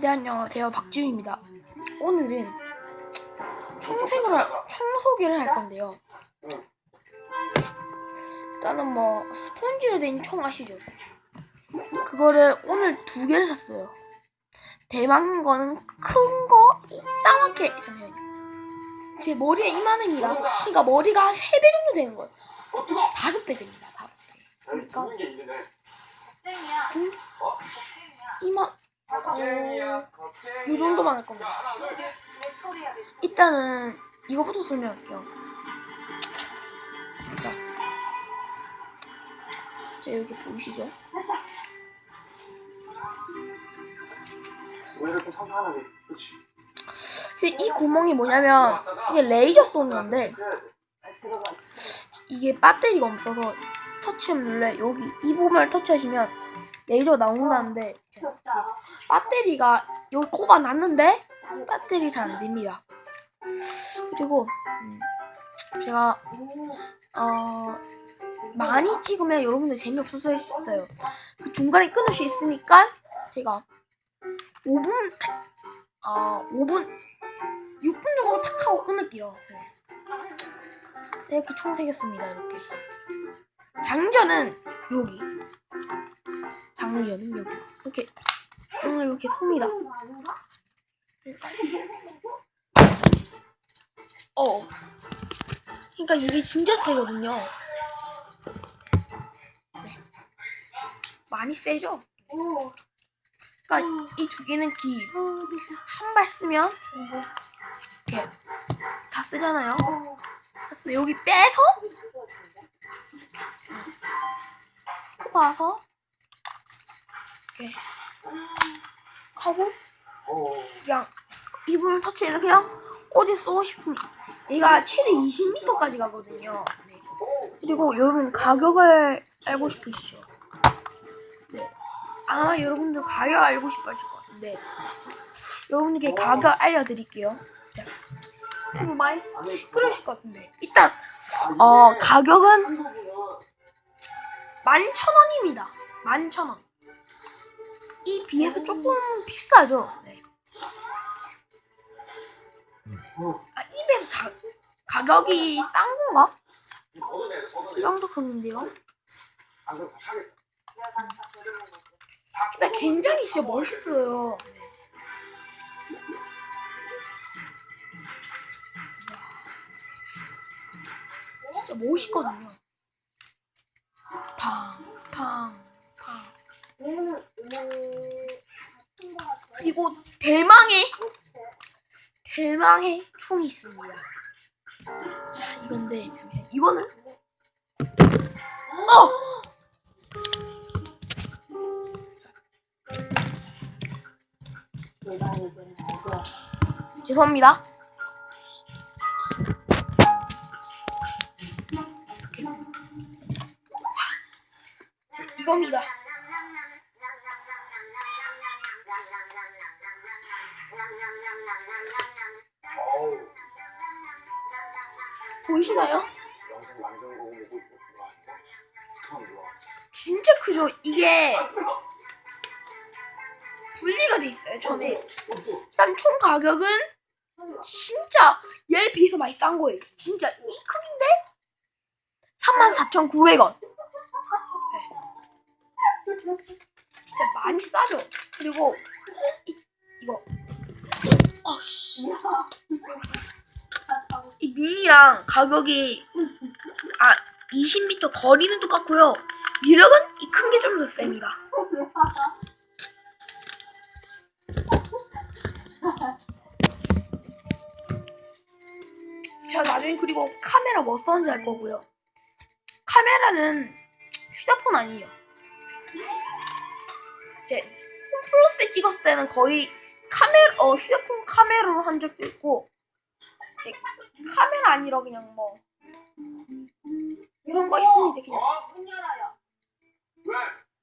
네 안녕하세요 박지우입니다. 오늘은 청소를 할- 청소기를 할 건데요. 일단은 뭐 스펀지로 된총 아시죠? 그거를 오늘 두 개를 샀어요. 대망인 거는 큰 거 이따만게 잠시만요. 제 머리에 이만합니다. 그러니까 머리가 세 배 정도 되는 거예요. 다섯 배 됩니다. 다섯 배. 그러니까. 음. 이만 겁쟁이야, 이 정도만 할 겁니다. 일단은 이거부터 설명할게요. 자, 자 여기 보이시죠? 왜 이렇게 이 구멍이 뭐냐면 이게 레이저 쏘는 건데 해야 돼. 들어가. 이게 배터리가 없어서 터치하면 눌러 여기 이 부분을 터치하시면 레이저가 나온다는데. 배터리가 여기 꼽아 놨는데 배터리 잘 안 됩니다. 그리고 음, 제가 어 많이 찍으면 여러분들 재미없어서 있어요. 그 중간에 끊을 수 있으니까 제가 5분 탁, 어 5분 6분 정도 탁 하고 끊을게요. 네. 네, 이렇게 총 새겼습니다. 이렇게 장전은 여기 장전은 여기 이렇게 오늘 이렇게 섭니다. 어. 그러니까 이게 진짜 세거든요. 네. 많이 세죠? 오. 그러니까 이 두 개는 기. 한 발 쓰면 이렇게 다 쓰잖아요. 여기 빼서 뽑아서 이렇게 하고 어, 그냥 이분을 터치해서 그냥 어디 쏘고 싶으면 얘가 최대 20m까지 가거든요. 네. 그리고 여러분 가격을 알고 싶으시죠? 네. 아마 여러분들 가격 알고 싶어 하실 것 같은데 여러분께 가격 알려드릴게요. 자, 좀 많이 시끄러우실 것 같은데 일단 어 가격은 11,000원입니다. 11,000원. 이 비해서 조금 비싸죠. 네. 어. 아, 이 비해서 자, 가격이 싼 건가? 이. 정도 사겠다. 일단 굉장히 진짜 멋있어요. 진짜 멋있거든요. 팡, 팡, 팡. 그리고 대망의 대망의 총이 있습니다. 자, 이건데. 이거는 어! 죄송합니다. 자, 자, 이겁니다. 보이시나요? 진짜 크죠? 이게 분리가 돼 있어요. 전에 일단 총 가격은 진짜 얘에 비해서 많이 싼 거예요. 진짜 이 크기인데 34,900원. 네. 진짜 많이 싸죠. 그리고 이, 이거 어씨 이 미니랑 가격이 아 20m 거리는 똑같고요. 위력은 이 큰 게 좀 더 셉니다. 제가 나중에 그리고 카메라 뭐 썼는지 알 거고요. 카메라는 휴대폰 아니에요. 제 홈플러스에 찍었을 때는 거의 카메라 어 휴대폰 카메라로 한 적도 있고 이제 카메라 아니라 그냥 뭐 이런 거 있으니 돼 그냥 어? 문 열어요. 왜?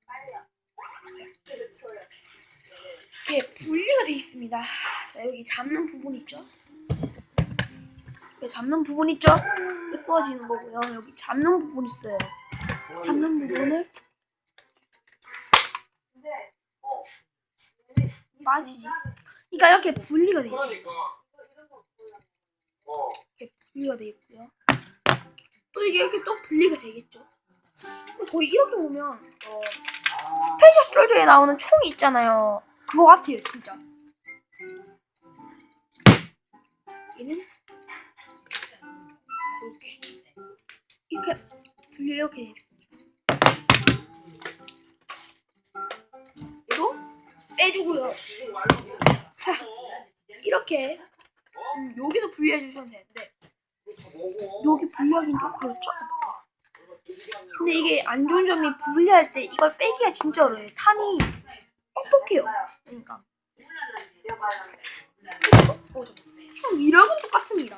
빨리요. 이렇게. 이렇게 분리가 돼 있습니다. 자 여기 잡는 부분 있죠? 여기 잡는 부분 있죠? 이렇게 쏘아지는 거고요. 여기 잡는 부분 있어요. 잡는 부분을 근데 어. 이 빠지지. 그러니까 이렇게 분리가 돼 있어요. 그러니까. 어. 이렇게 분리가 돼 있고요. 또 이게 이렇게 또 분리가 되겠죠. 거의 이렇게 보면 어, 스페이셜 스토리에 나오는 총이 있잖아요. 그거 같아요, 진짜. 얘는 이렇게 이렇게 분리 이렇게 돼 있습니다. 얘도 빼주고요. 자, 이렇게 음, 여기도 분리해 주시면 되는데 여기 분리하긴 좀 그렇죠. 근데 이게 안 좋은 점이 분리할 때 이걸 빼기가 진짜 어려워요. 탄이 뻑뻑해요. 그러니까 어, 위력은 똑같습니다.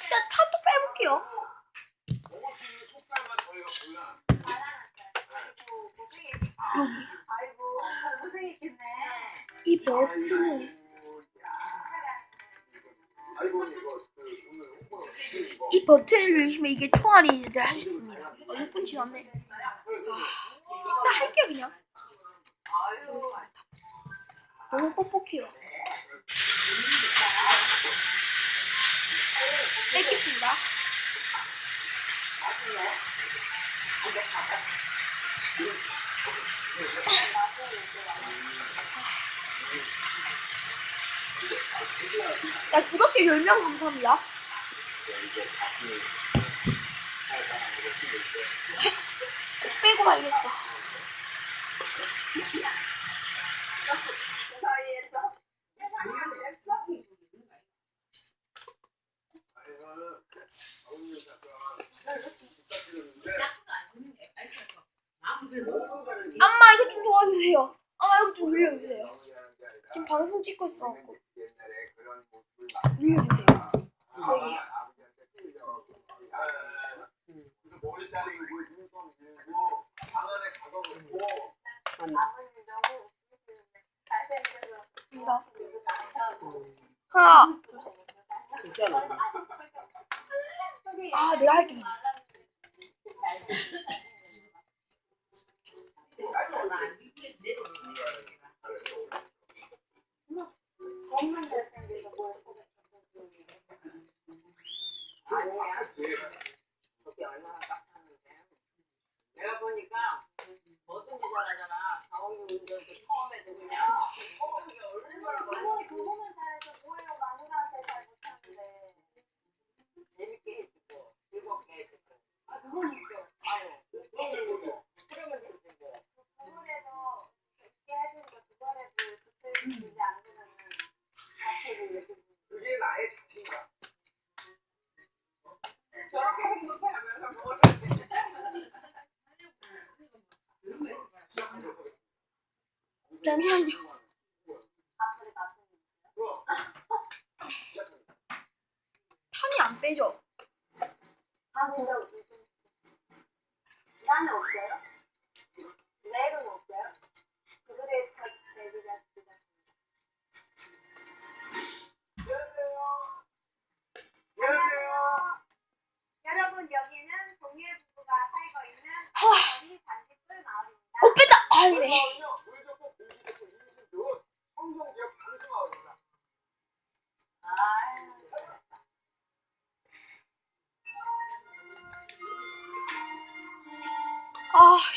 일단 탄도 빼볼게요. 이 버튼을. 이 버튼을 누르시면 이게 총알이 이제 할 수 있습니다. 어, 6분 지났네. 이따 할게요 그냥. 너무 뻑뻑해요. 뺏겠습니다. 맛 있네. 나 구독자 10명 감사합니다. 빼고 말겠어. 그 사이에 또 세상이 됐어? 아이고는 아버님 약간 부탁드렸는데 엄마 이거 좀 도와주세요. 엄마 이거 좀 눌려주세요. 지금 방송 찍고 있어갖고 눌려주세요. 여기. 지금 나가고 하나, 둘, 셋. 저기 아 내가 할게. 겁나 잘생겨서 뭘 아니야. 저게 얼마나 빡쳤는데. 내가 보니까 뭐든지 잘하잖아. 강원도 운전도 처음에도 그냥 어, 그게 얼마나 그거 맛있고 그거만 잘해서 뭐예요 마누라한테 잘 못하는데 재밌게 해주고 즐겁게 해주고. 아 그건 있어 아유, 그러면 되고. 그러면 되지 뭐. 그거라도 쉽게 해주니까 그거라도 스트레스 주지 않으면 같이 이렇게 그게 나의 자신감 저렇게 행복해 하면서 뭘 해. 시작하도록 하겠습니다 잠시만요. 탄이 안 빼죠? 아 근데 나는 없어요? 내일은 없어요? 아제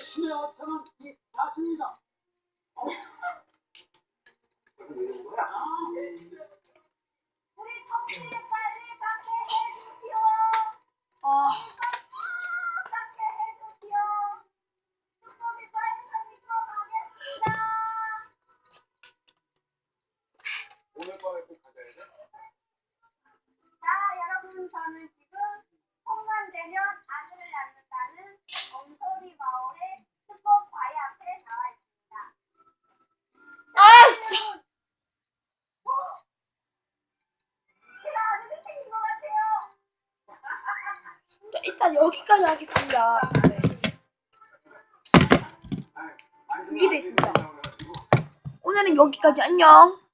신의 어처는 이 자신이다. 우리 청춘이 빨리 깎게 해주시오. 아. 여기까지 하겠습니다. 네. 준비돼 있습니다. 오늘은 여기까지 안녕.